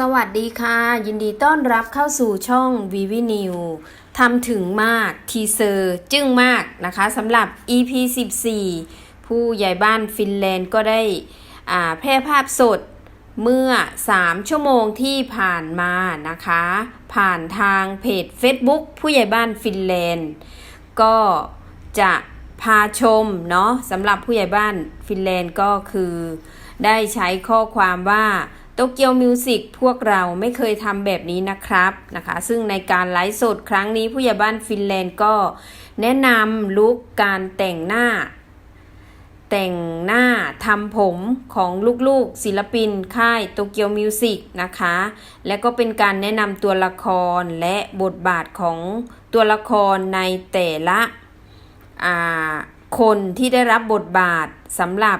สวัสดีค่ะ ยินดีต้อนรับเข้าสู่ช่องวีวีนิวทำถึงมาก ทีเซอร์จึ้งมากนะคะสำหรับ EP 14 ผู้ใหญ่บ้านฟินแลนด์ก็ได้อ่าแพร่ภาพสดเมื่อ 3 ชั่วโมงที่ผ่านมานะคะ ผ่านทางเพจ Facebook ผู้ใหญ่บ้านฟินแลนด์ ก็จะพาชมเนาะสำหรับผู้ใหญ่บ้านฟินแลนด์ก็คือ ได้ใช้ข้อความว่า โตเกียวมิวสิกพวกเราไม่เคยทำแบบนี้นะครับนะคะ ซึ่งในการไลฟ์สดครั้งนี้ผู้ใหญ่บ้านฟินแลนด์ก็แนะนำลุคการแต่งหน้า แต่งหน้าทำผมของลูกๆศิลปินค่ายโตเกียวมิวสิกนะคะ และก็เป็นการแนะนำตัวละครและบทบาทของตัวละครในแต่ละคนที่ได้รับบทบาทสำหรับ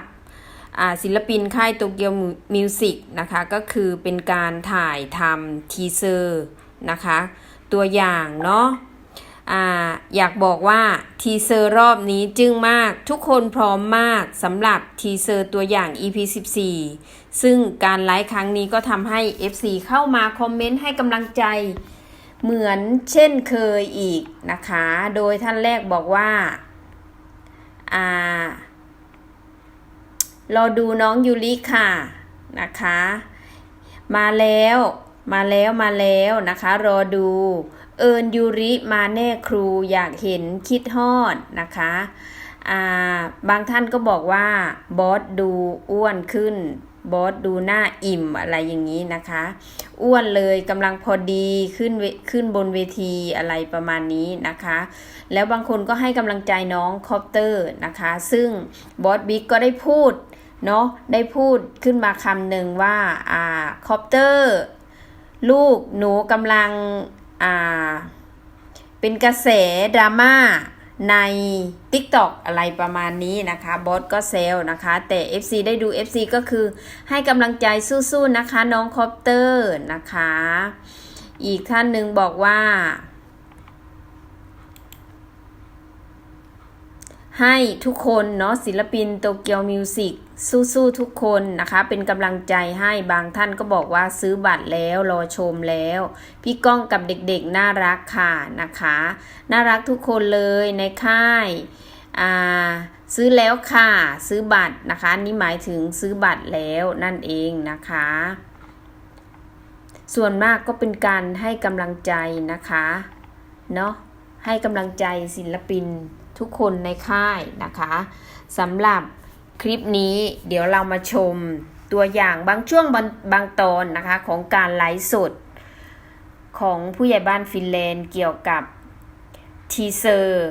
ศิลปินค่ายโตเกียวมิวสิกนะคะก็คือเป็นการถ่ายทำทีเซอร์นะคะตัวอย่างเนาะอ่าอยากบอกว่าทีเซอร์รอบนี้จึงมากทุกคนพร้อมมากสำหรับทีเซอร์ตัวอย่าง EP 14 ซึ่งการไลฟ์ครั้งนี้ก็ทำให้ FC เข้ามาคอมเมนต์ให้กำลังใจเหมือนเช่นเคยอีกนะคะ โดยท่านแรกบอกว่า อ่า รอดูน้องยูริค่ะนะคะ มาแล้วมาแล้วมาแล้วนะคะ รอดู เอิญยูริมาแน่ครูอยากเห็นคิดฮอดนะคะอ่าบางท่านก็บอกว่าบอสดูอ้วนขึ้น บอสดูหน้าอิ่มอะไรอย่างนี้นะคะ อ้วนเลยกำลังพอดีขึ้นเวขึ้นบนเวทีอะไรประมาณนี้นะคะ แล้วบางคนก็ให้กำลังใจน้องคอปเตอร์นะคะ ซึ่งบอสบิ๊กก็ได้พูด เนาะได้พูดขึ้นมาคำหนึ่งว่าอ่าคอปเตอร์ ลูกหนูกำลังอ่าเป็นกระแสดราม่าใน TikTok อะไรประมาณนี้นะคะบอสก็เซลนะคะ แต่ FC ได้ดู FC ก็คือให้กำลังใจสู้ๆนะคะ น้องคอปเตอร์นะคะ อีกท่านหนึ่งบอกว่า ให้ทุกคนเนาะศิลปินโตเกียวมิวสิกสู้ๆทุกคนนะคะ เป็นกำลังใจให้บางท่านก็บอกว่าซื้อบัตรแล้วรอชมแล้ว พี่ก้องกับเด็กๆน่ารักค่ะนะคะ น่ารักทุกคนเลยในค่ายอ่าซื้อแล้วค่ะซื้อบัตรนะคะ นี่หมายถึงซื้อบัตรแล้วนั่นเองนะคะ ส่วนมากก็เป็นการให้กำลังใจนะคะเนาะให้กำลังใจศิลปิน ทุกคนในค่ายนะคะสำหรับคลิปนี้เดี๋ยวเรามาชมตัวอย่างบางช่วงบางบางตอนนะคะของการไลฟ์สดของผู้ใหญ่บ้านฟินแลนด์เกี่ยวกับทีเซอร์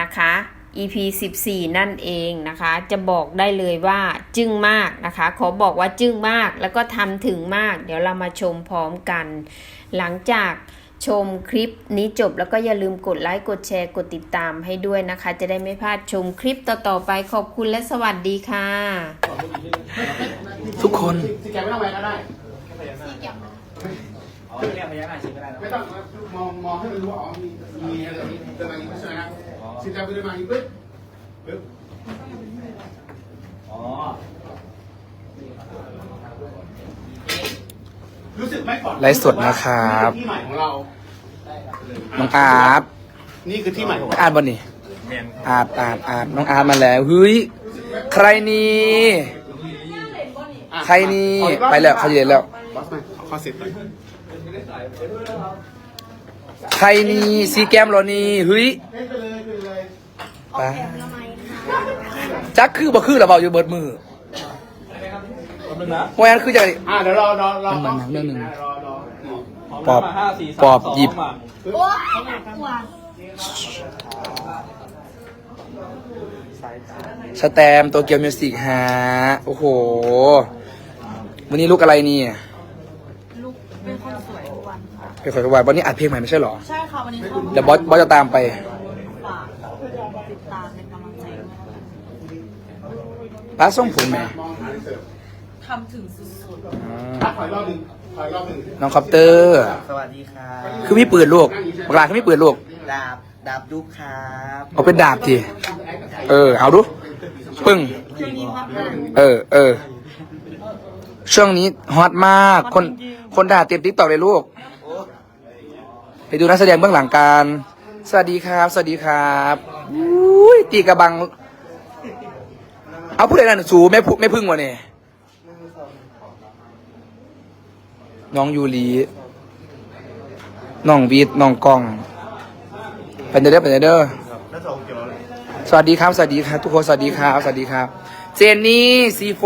นะคะ EP 14 นั่นเองนะคะ จะบอกได้เลยว่าจึ้งมากนะคะ ขอบอกว่าจึ้งมากแล้วก็ทำถึงมาก เดี๋ยวเรามาชมพร้อมกัน หลังจาก ชมคลิปนี้จบแล้วก็อย่าลืมกดไลค์กดแชร์กดติดตามให้ด้วยนะคะ จะได้ไม่พลาดชมคลิปต่อๆไปขอบคุณและสวัสดีค่ะ ทุกคนสีแกไม่ต้องไปก็ได้อ๋อเรียกพยักหน้าชิมก็ได้นะไม่ต้องมองมองให้มันรู้ว่าอ๋อมีมีอะไรนี้เดินมาอย่างนี้ไม่ใช่นะสีแกเดินมาอย่างนี้ปึ๊บปึ๊บอ๋อ รู้สึกไหมก่อนไลฟ์สดนะครับ ที่ใหม่ของเราน้องอาร์ตนี่คือที่ใหม่ของเราอาร์ตบอนี่เมนอาร์ตอาร์ตอาร์ตน้องอาร์ตมาแล้วเฮ้ยใครนี่อะใครนี่ขออีกรอบไปแล้วเขาเย็นแล้วบอสมาขอข้อเสร็จหน่อยใครนี่ซีแกมเหรอนี่เฮ้ยเล่นไปเลยไปเลยไปจักคือบ่คือหรอเปล่าอยู่เบิดมือ คนนึงนะวันนั้นคือจะอะเดี๋ยวรอรอรอมันมันเรื่องหนึ่ง รอรอปอบห้าสี่สามปอบสงหยิบ มาสแตมป์โตเกียวมิวสิกฮะโอ้โห วันนี้ลูกอะไรนี่ลูกเป็นคนสวยทุกวันค่ะเพลงขอยกระวายวันนี้อัดเพลงใหม่ไม่ใช่เหรอใช่ค่ะวันนี้เข้าเดี๋ยวบอสบอสจะตามไป ฝากติดตามเป็นกำลังใจด้วยร้านส่งผมไหม มองหาที่เสิร์ฟทำถึงสุดอ่อะาถอยรอบหนึ่งถอยรอบหนึ่งน้องคอปเตอร์ สวัสดีครับคือมีปืนลูกปากลาคือมีปืนลูก ดาบดาบยุคครับเอาเป็นดาบทีเออ เอาดู ปึ้ง ๆช่วงนี้ฮอตมากเออ เออ ช่วงนี้ฮอตมาก คน คนคนด่าเต็มติ๊กต็อกเลยลูก ไปดูนักแสดงเบื้องหลังกันสวัสดีครับ สวัสดีครับอุ้ยตีกระบัง เอาผู้ใดนั่นสูไม่พูไม่พึ่งวะเนี่ย น้องยูรีน้องวีดน้องกองเป็นเด้อเป็นเด้อสวัสดีครับ สวัสดีครับ ทุกคนสวัสดีครับ สวัสดีครับ เจนนี่ซีโฟ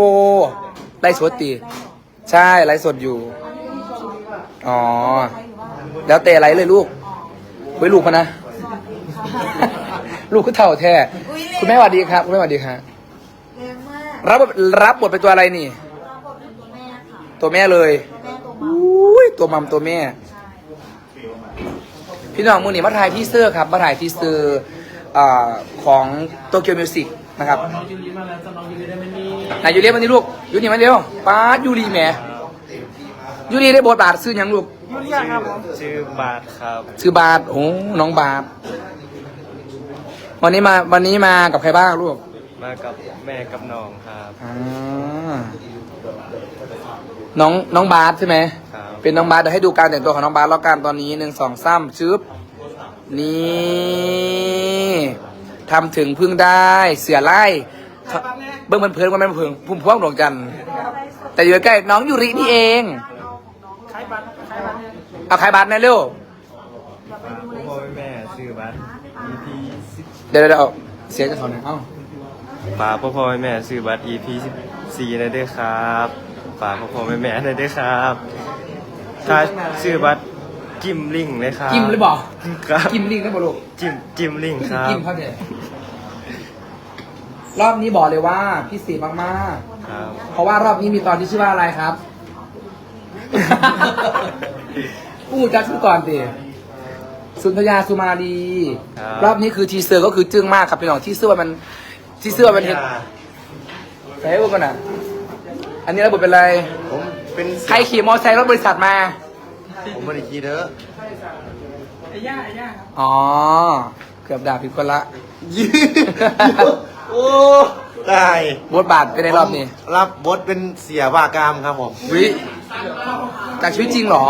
ไลฟ์สดตีใช่ไลฟ์สดอยู่ อ๋อ แล้วเตะไรเลยลูกไว้ยลูกพะนะ ลูกก็เท่าแท้ คุณแม่สวัสดีครับ คุณแม่สวัสดีครับแรงมากรับบทรับบทเป็นตัวอะไรนี่เราบอกเป็นตัวแม่ค่ะตัวแม่เลยแม่ ตัวมาอุ้ยตัวมัมตัวแม่ พี่น้องมือนี่มาถ่ายที่เสื้อครับ มาถ่ายที่เสื้ออ่าของโตเกียวมิวสิกนะครับน้องยูริมาแล้วจะน้องยูริได้ไหมนี่นายยูเรียกมานี่ลูกยูนี่มาเร็วป้าดยูรีแหมยูรีได้บทบาทซื้อหยังลูกชื่อบาทครับชื่อบาทโอ้น้องบาทวันนี้มาวันนี้มากับใครบ้างลูกมากับแม่กับน้องครับอ่าน้องน้องบาสใช่ไหมครับ เป็นน้องบาสเดี๋ยวให้ดูการแต่งตัวของน้องบาสแล้วกันตอนนี้หนึ่งสองสามชึบนี่ทำถึงพึ่งได้เสือไล่เบิ้งมันเพลินว่ามันเพิ่งพุ่มพวงดวงจันทร์แต่อยู่ใกล้น้องยูรินี่เองเอาขายบัตรนะเร็วพ่อแม่ชื่อบาท EP เดี๋ยวเดี๋ยวเอาเสียงจะเขาหน่อยเอ้าฝากพ่อพ่อแม่ชื่อบัตร EP 14นะเด้อครับฝากพ่อพ่อแม่แม่นะเด้อครับ ถ้าชื่อบัตรกิมลิงเลยครับกิมหรือเปล่าครับกิมลิงได้ป่ะลูกจิมจิมลิงครับกิมเขาเนี่ยรอบนี้บอกเลยว่าพิเศษมากครับๆ เพราะว่ารอบนี้มีตอนที่ชื่อว่าอะไรครับผู้จัดชื่อก่อนดิสุนทยาสุมาลีครับ รอบนี้คือทีเซอร์ก็คือจึ้งมากครับพี่น้องที่เสื้อว่ามันที่เสื้อว่ามันเห็น ใส่ให้พวกกันอะ อันนี้ระบบเป็นอะไร ผม เป็นใครขี่มอเตอร์ไซค์รถบริษัทมา ผมไม่ได้ขี่เด้ออ๋อ เกือบด่าผิดคนละยืโอ้ตายบทบาทเป็นในรอบนี้ผมรับบทเป็นเสียว่ากามครับผมวิจากชีวิตจริงเหรอ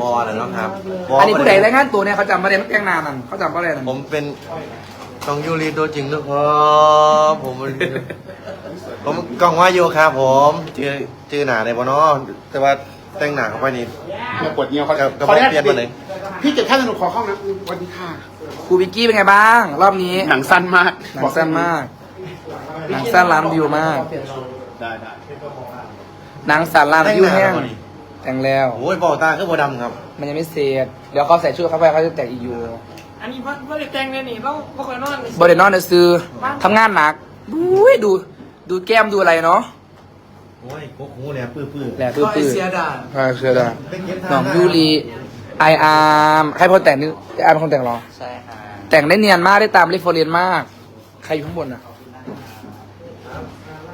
บอแล้วเนาะครับบอันนี้ผู้ใดรายงานตัวเนี่ยเขาจำประเด็นแกล้งนานนั่นเขาจำประเด็นนั่นผมเป็นต้องยูรีตัวจริงนะครับผม ผมกล้องว่าอยู่ครับผมจือจือหนาในบเนอแต่ว่าแต่งหนาเข้าไปนี่ มาปวดเงี้ยวเขาครับก็ขออนุญาตเปลี่ยนมาเลย พี่เจ็บแค่สนุกขอเข้านะสวัสดีค่ะครูบิกกี้เป็นไงบ้าง รอบนี้หนังสั้นมากหนังสั้นมาก หนังสั้นล้านวิวมาก ได้ได้หนังสั้นล้านวิวแห้งแต่งแล้วโอ้ยบอกตาคือโบดำครับ มันยังไม่เสร็จเดี๋ยวเขาใส่ชุดเข้าไปเขาจะแต่งอีกอยู่อันนี้ว่าว่าจะแต่งเนี่ยนี่ต้องบ่ค่อยนอนบริเนอนซื้อทำงานหนักอุ้ยดู ดูแก้มดูอะไรเนาะโอ้ยโคกหูเนี่ยปื้อปื้อแหละปื้อปื้อเสียดายใช่เชื่อได้น้องยูรีไออาร์มใครเป็นคนแต่งนี่ไออาร์มเป็นคนแต่งเหรอใช่ครับแต่งได้เนียนมากได้ตามเรฟเฟอเรนซ์มาก ใครอยู่ข้างบนอะ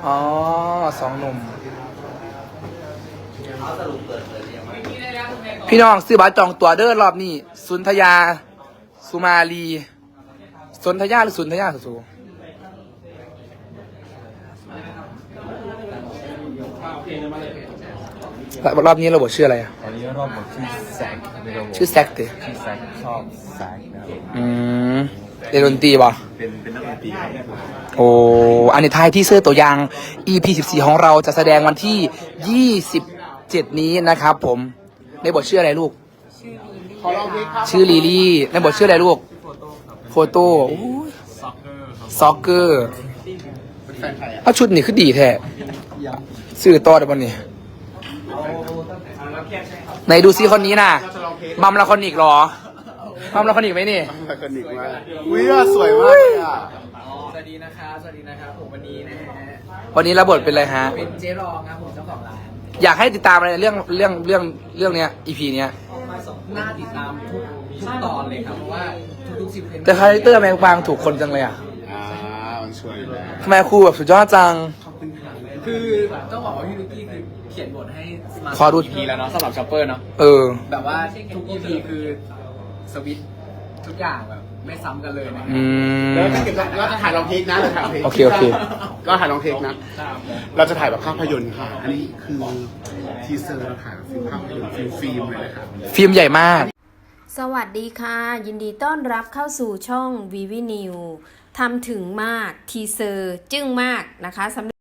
อ๋อสองหนุ่มพี่น้องซื้อบัตรจองตั๋วเด้อรอบนี้ สุนทยา สุมาลี สุนทยาหรือสุนทยาสุสู รอบนี้เราบทชื่ออะไรอะอันนี้รอบบทชื่อแซกนะครับผมชื่อแซกเตชื่อแซกชอบแซกนะครับอืมเล่นดนตรีป่ะเป็นเป็นนักดนตรีครับโอ้อันนี้ท้ายที่เสื้อตัวอย่าง EP 14 ของเราจะแสดงวันที่ 27 นี้นะครับผมในบทชื่ออะไรลูกขอลองเพลงครับชื่อลีลี่ในบทชื่ออะไรลูก โฟโต้ซ็อกเกอร์เป็นแฟนใครอะเอาชุดนี่คือดีแท้ ซื้อต่อได้ป่ะนี่ไหนดูซิคนนี้น่ะเราจะลองเพลงมัมละคอนิกเหรอมัมละคอนิกไหมนี่มากันอีกมาอุ้ยอะสวยมากเลยอะสวัสดีนะครับสวัสดีนะครับผมวันนี้นะฮะวันนี้รับบทเป็นอะไรฮะเป็นเจ๊รองครับผมเจ้าของร้านอยากให้ติดตามอะไรเรื่องเรื่องเรื่องเรื่องเนี้ย EP เนี้ยน่าติดตามทุกทุกตอนเลยครับเพราะว่าทุกๆสิบเป็นแต่คาแรคเตอร์แมงบางถูกคนจังเลยอะอ่ามันสวยอยู่แล้วทำไมครูแบบสุดยอดจัง คือต้องบอกว่าพี่ลูกกี้คือเขียนบทให้มาขอดู EP แล้วเนาะสำหรับช็อปเปอร์เนาะเออ แบบว่าทุก EP คือสวิตช์ทุกอย่างแบบไม่ซ้ำกันเลยนะอืมแล้วจะเก็บเราจะถ่ายลองเทคนะเราถ่ายลองเทคโอเคโอเค ก็ถ่ายลองเทคนะ เราจะถ่ายแบบภาพยนตร์ค่ะ อันนี้คือทีเซอร์เราถ่ายแบบฟิล์มภาพยนตร์ฟิล์มฟิล์มเลยนะครับ ฟิล์มใหญ่มาก สวัสดีค่ะ ยินดีต้อนรับเข้าสู่ช่องวีวีนิวทำถึงมากทีเซอร์จึ้งมากนะคะสำหรับ